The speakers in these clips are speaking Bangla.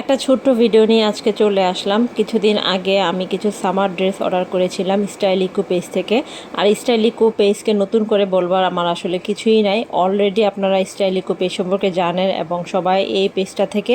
একটা ছোট্ট ভিডিও নিয়ে আজকে চলে আসলাম। কিছুদিন আগে আমি কিছু সামার ড্রেস অর্ডার করেছিলাম স্টাইল ইকো পেজ থেকে। আর স্টাইল ইকো পেজকে নতুন করে বলবার আমার আসলে কিছুই নাই। অলরেডি আপনারা স্টাইল ইকো পেজ সম্পর্কে জানেন এবং সবাই এই পেজটা থেকে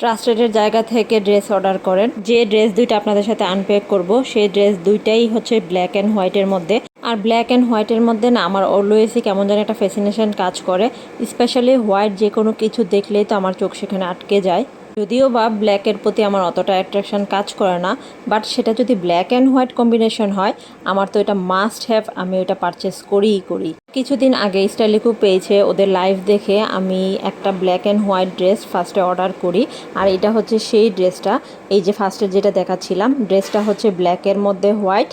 ট্রাস্টেডের জায়গা থেকে ড্রেস অর্ডার করেন। যে ড্রেস দুইটা আপনাদের সাথে আনপ্যাক করব, সেই ড্রেস দুইটাই হচ্ছে ব্ল্যাক অ্যান্ড হোয়াইটের মধ্যে। আর ব্ল্যাক অ্যান্ড হোয়াইটের মধ্যে না আমার অলওয়েজই কেমন যেন একটা ফ্যাসিনেশন কাজ করে। স্পেশালি হোয়াইট যে কোনো কিছু দেখলেই তো আমার চোখ সেখানে আটকে যায়। যদিও বা ব্ল্যাকের প্রতি আমার অতটা অ্যাট্রাকশন কাজ করে না বাট সেটা যদি ব্ল্যাক অ্যান্ড হোয়াইট কম্বিনেশন হয়, আমার তো এটা মাস্ট হ্যাভ আমি ওটা পারচেস করিই করি কিছুদিন আগে স্টাইলিকু পেয়েছে, ওদের লাইভ দেখে আমি একটা ব্ল্যাক অ্যান্ড হোয়াইট ড্রেস ফার্স্টে অর্ডার করি, আর এটা হচ্ছে সেই ড্রেসটা এই যে ফার্স্টে যেটা দেখাচ্ছিলাম ড্রেসটা হচ্ছে ব্ল্যাকের মধ্যে হোয়াইট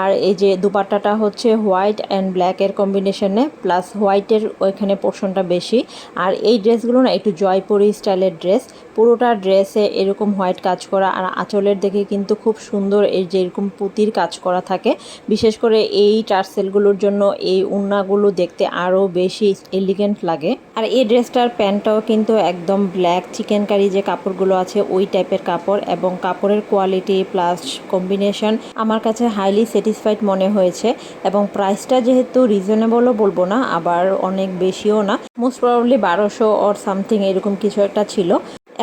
আর এই যে দুপাট্টাটা হচ্ছে হোয়াইট অ্যান্ড ব্ল্যাকের কম্বিনেশনে প্লাস হোয়াইটের ওইখানে পোর্শনটা বেশি। আর এই ড্রেসগুলো না একটু জয়পুরি স্টাইলের ড্রেস পুরোটা ড্রেসে এরকম হোয়াইট কাজ করা আর আঁচলের দেখে কিন্তু খুব সুন্দর এই যে এরকম পুঁতির কাজ করা থাকে। বিশেষ করে এই টার্সেলগুলোর জন্য এই উন্নাগুলো দেখতে আরও বেশি এলিগেন্ট লাগে। আর এই ড্রেসটার প্যান্টটাও কিন্তু একদম ব্ল্যাক চিকেন কারি যে কাপড়গুলো আছে, ওই টাইপের কাপড় এবং কাপড়ের কোয়ালিটি প্লাস কম্বিনেশন আমার কাছে হাইলি স্যাটিসফাইড মনে হয়েছে এবং প্রাইসটা যেহেতু রিজনেবলও বলব না, আবার অনেক বেশিও না। মোস্ট প্রবাবলি বারোশো অর সামথিং এরকম কিছু একটা ছিল।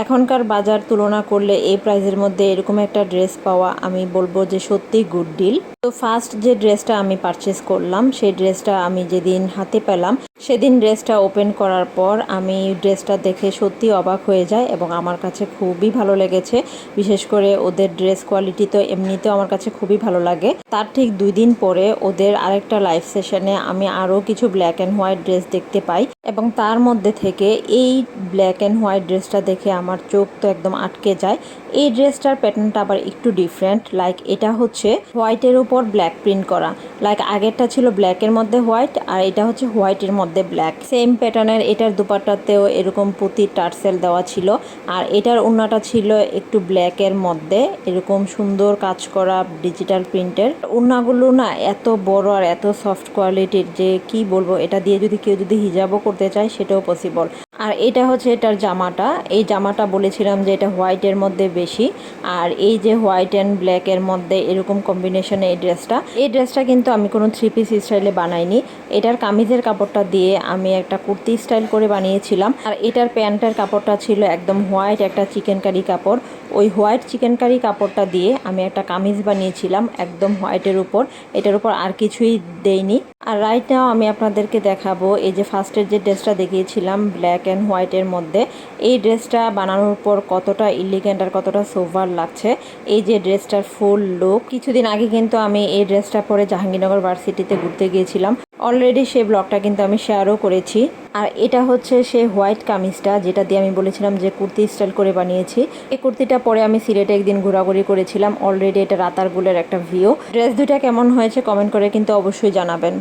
এখনকার বাজার তুলনা করলে এই প্রাইজের মধ্যে এরকম একটা ড্রেস পাওয়া আমি বলব যে সত্যি গুড ডিল তো ফার্স্ট যে ড্রেসটা আমি পারচেস করলাম, সেই ড্রেসটা আমি যেদিন হাতে পেলাম সেদিন ড্রেসটা ওপেন করার পর আমি ড্রেসটা দেখে সত্যি অবাক হয়ে যায় এবং আমার কাছে খুবই ভালো লেগেছে। বিশেষ করে ওদের ড্রেস কোয়ালিটি তো এমনিতেও আমার কাছে খুবই ভালো লাগে। তার ঠিক দুই দিন পরে ওদের আরেকটা লাইভ সেশনে আমি আরও কিছু ব্ল্যাক অ্যান্ড হোয়াইট ড্রেস দেখতে পাই এবং তার মধ্যে থেকে এই ব্ল্যাক অ্যান্ড হোয়াইট ড্রেসটা দেখে আমার চোখ তো একদম আটকে যায়। এই ড্রেসটার প্যাটার্নটা আবার একটু ডিফারেন্ট লাইক এটা হচ্ছে হোয়াইটের উপর ব্ল্যাক প্রিন্ট করা। লাইক আগেরটা ছিল ব্ল্যাকের মধ্যে হোয়াইট আর এটা হচ্ছে হোয়াইটের মধ্যে ব্ল্যাক সেম প্যাটার্নের এটার দুপাট্টাতেও এরকম পুঁতি টার্সেল দেওয়া ছিল। আর এটার উন্নাটা ছিল একটু ব্ল্যাকের মধ্যে, এরকম সুন্দর কাজ করা ডিজিটাল প্রিন্টের উন্নাগুলো না এত বড় আর এত সফট কোয়ালিটির যে কি বলব, এটা দিয়ে যদি কেউ যদি হিজাবও করতে চায়, সেটাও পসিবল আর এটা হচ্ছে এটার জামাটা। এই জামাটা বলেছিলাম যে এটা হোয়াইটের মধ্যে বেশি। আর এই যে হোয়াইট অ্যান্ড ব্ল্যাকের মধ্যে এরকম কম্বিনেশনে এই ড্রেসটা এই ড্রেসটা কিন্তু আমি কোনো থ্রি পিস স্টাইলে বানাইনি। এটার কামিজের কাপড়টা দিয়ে আমি একটা কুর্তি স্টাইল করে বানিয়েছিলাম। আর এটার প্যান্টের কাপড়টা ছিল একদম হোয়াইট একটা চিকেন কারি কাপড়। ওই হোয়াইট চিকেন কারি কাপড়টা দিয়ে আমি একটা কামিজ বানিয়েছিলাম একদম হোয়াইটের উপর। এটার উপর আর কিছুই দেইনি। আর রাইট নাও আমি আপনাদেরকে দেখাবো এই যে ফার্স্টের যে ড্রেসটা দেখিয়েছিলাম ব্ল্যাক অ্যান্ড হোয়াইটের মধ্যে। এই ড্রেসটা বানানোর পর কতটা ইলিগেন্ট আর কতটা সোভার লাগছে। এই যে ড্রেসটার ফুল লুক কিছুদিন আগে কিন্তু আমি এই ড্রেসটা পরে জাহাঙ্গীরনগর ভার্সিটিতে ঘুরতে গিয়েছিলাম। অলরেডি সে ব্লগটা কিন্তু আমি শেয়ারও করেছি। আর এটা হচ্ছে সে হোয়াইট কামিজটা, যেটা দিয়ে আমি বলেছিলাম যে কুর্তি স্টাইল করে বানিয়েছি। এই কুর্তিটা পরে আমি সিলেটে একদিন ঘোরাঘুরি করেছিলাম। অলরেডি এটা রাতারগুলের একটা ভিউ ড্রেস দুটা কেমন হয়েছে কমেন্ট করে কিন্তু অবশ্যই জানাবেন।